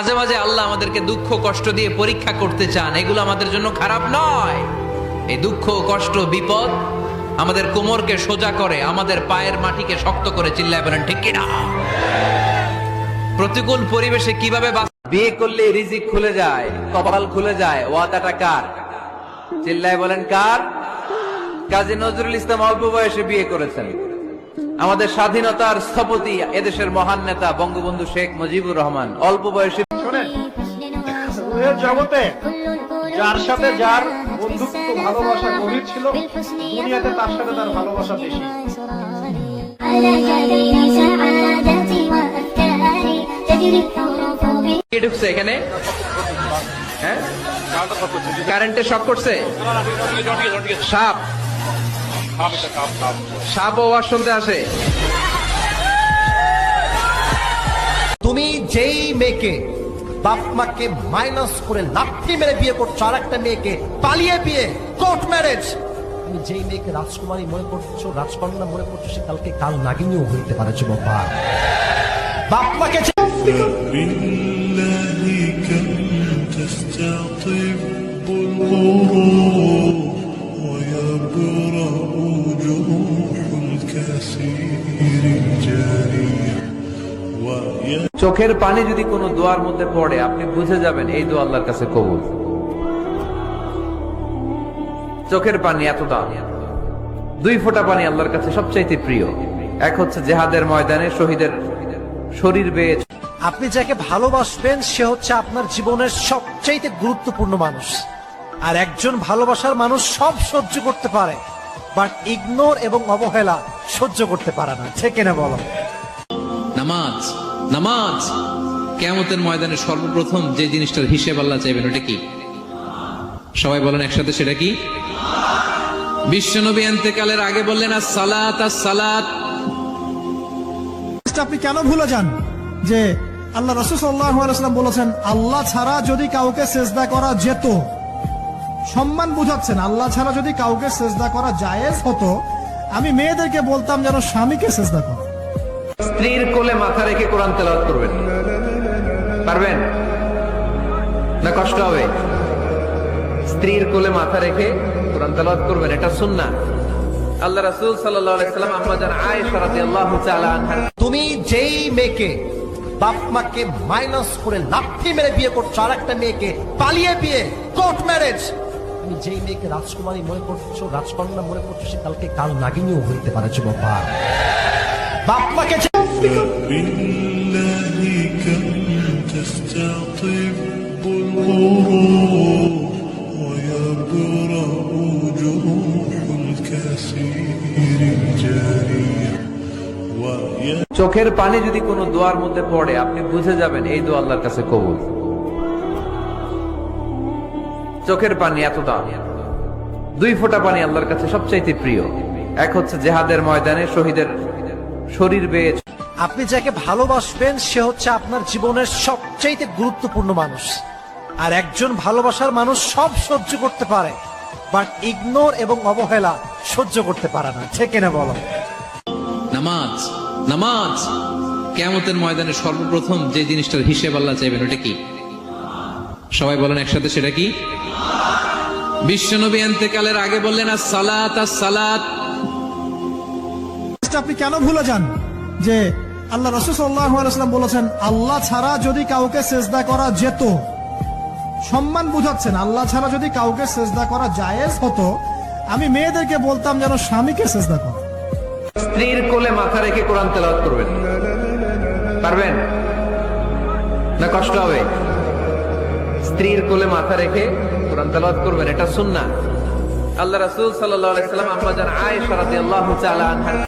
মাঝে মাঝে আল্লাহ আমাদেরকে দুঃখ কষ্ট দিয়ে পরীক্ষা করতে চান। এগুলো আমাদের জন্য খারাপ নয়। এই দুঃখ কষ্ট, বিপদ আমাদের কোমরকে সোজা করে, আমাদের পায়ের মাটিকে শক্ত করে চিল্লায় বলেন, ঠিক কিনা? প্রতিকূল পরিবেশে কীভাবে বিয়ে করলে রিজিক খুলে যায়, কপাল খুলে যায়, ওয়াদাটা কার? চিল্লায় বলেন, কার? কাজী নজরুল ইসলাম অল্প বয়সে বিয়ে করেছেন। আমাদের স্বাধীনতার স্থপতি এদেশের মহান নেতা বঙ্গবন্ধু শেখ মুজিবুর রহমান অল্প বয়সী জগতে যার সাথে যার বন্ধুত্ব ভালোবাসা গভীর ছিল দুনিয়াতে তার সাথে তার ভালোবাসা বেশি এখানে কারেন্টের শখ করছে সাপ সাপ ওয়াজ শুনতে আসে তুমি যেই মেয়েকে বাপ মাকে মাইনাস করে লাঠি মেরে বিয়ে করছ আর একটা মেয়েকে পালিয়ে বিয়ে কোর্ট ম্যারেজ তুমি যেই মেয়েকে রাজকুমারী মনে করছ রাজকন্যা মনে করছ সে কালকে কাল নাগিনীও হইতে পারে যুবক। বাপ মাকে চোখের পানি যদি কোনো দোয়ার মধ্যে পড়ে, আপনি বুঝে যাবেন এই দোয়া আল্লাহর কাছে কবুল। চোখের পানি এত দাম। দুই ফোঁটা পানি আল্লাহর কাছে সবচাইতে প্রিয়। এক হচ্ছে জেহাদের ময়দানে শহীদের শরীর বেয়ে আপনি যাকে ভালোবাসবেন, সে হচ্ছে আপনার জীবনের সবচাইতে গুরুত্বপূর্ণ মানুষ। আর একজন ভালোবাসার মানুষ সব সহ্য করতে পারে, বাট ইগনোর এবং অবহেলা সহ্য করতে পারে না। ঠিক না বলো? নামাজ নামাজ। কেয়ামতের ময়দানে সর্বপ্রথম যে জিনিসটার হিসেব আল্লাহ চাইবেন ওটা কি? সবাই বলেন একসাথে সেটা কি? বিশ্বনবী এন্তেকালের আগে বললেন আর সালাত আর সালাত আপনি কেন ভুলে যান? যে আল্লাহ রসুল সাল্লাম বলেছেন আল্লাহ ছাড়া যদি কাউকে সেজদা করা যেত। সম্মান বুঝাচ্ছেন আল্লাহ ছাড়া যদি কাউকে সেজদা করা জায়েজ হতো আমি মেয়েদেরকে বলতাম যেন স্বামীকে সেজদা করো। স্ত্রীর কোলে মাথা রেখে কোরআন তেলাওয়াত করবেন। পারবেন? না কষ্ট হবে? স্ত্রীর কোলে মাথা রেখে কোরআন তেলাওয়াত করবেন এটা সুন্নাহ। আল্লাহ রাসূল সাল্লাল্লাহু আলাইহি সাল্লাম আম্মা জান আয়েশা রাদিয়াল্লাহু তাআলা আনহা। তুমি যেই মেয়েকে বাপ মাকে মাইনাস করে লাঠি মেরে বিয়ে করছ আর একটা মেয়েকে পালিয়ে বিয়ে কোর্ট ম্যারেজ তুমি যেই মেয়েকে রাজকুমারী মনে করছ, রাজকন্যা মনে করছ, সে কালকে কাল নাগিনীও হইতে পারে বাপমাকে চোখের পানি যদি কোনো দোয়ার মধ্যে পড়ে, আপনি বুঝে যাবেন, এই দোয়া আল্লাহর কাছে কবুল। চোখের পানি এত দাম। দুই ফোঁটা পানি আল্লাহর কাছে সবচাইতে প্রিয়। এক হচ্ছে জেহাদের ময়দানে শহীদের শরীর বেয়ে আপনি যাকে ভালোবাসবেন সে হচ্ছে আপনার জীবনের সবচাইতে গুরুত্বপূর্ণ মানুষ। আর একজন ভালোবাসার মানুষ সব সহ্য করতে পারে বাট ইগনোর এবং অবহেলা সহ্য করতে পারে না। ঠিক না বলো? নামাজ নামাজ! কেয়ামতের ময়দানে সর্বপ্রথম যে জিনিসটার হিসেব আল্লাহ চাইবেন ওটা কি? সবাই বলেন একসাথে সেটা কি? বিশ্বনবী এন্তেকালের আগে বললেন আর সালাত আর সালাত আপনি কেন ভুলে যান? যে আল্লাহ রসুল সাল্লাম বলেছেন আল্লাহ ছাড়া যদি কাউকে সেজদা করা যেত। সম্মান বুঝাচ্ছেন আল্লাহ ছাড়া যদি কাউকে সেজদা করা জায়েজ হতো আমি মেয়েদেরকে বলতাম যেন স্বামীকে সেজদা করো। স্ত্রীর কোলে মাথা রেখে কোরআন তেলাওয়াত করবেন। পারবেন? না কষ্ট হবে? স্ত্রীর কোলে মাথা রেখে কোরআন তালাবাদ করবেন, এটা শুননা আল্লাহ রাসুল সাল্লাম আম্মা আয় তাআলা আনহা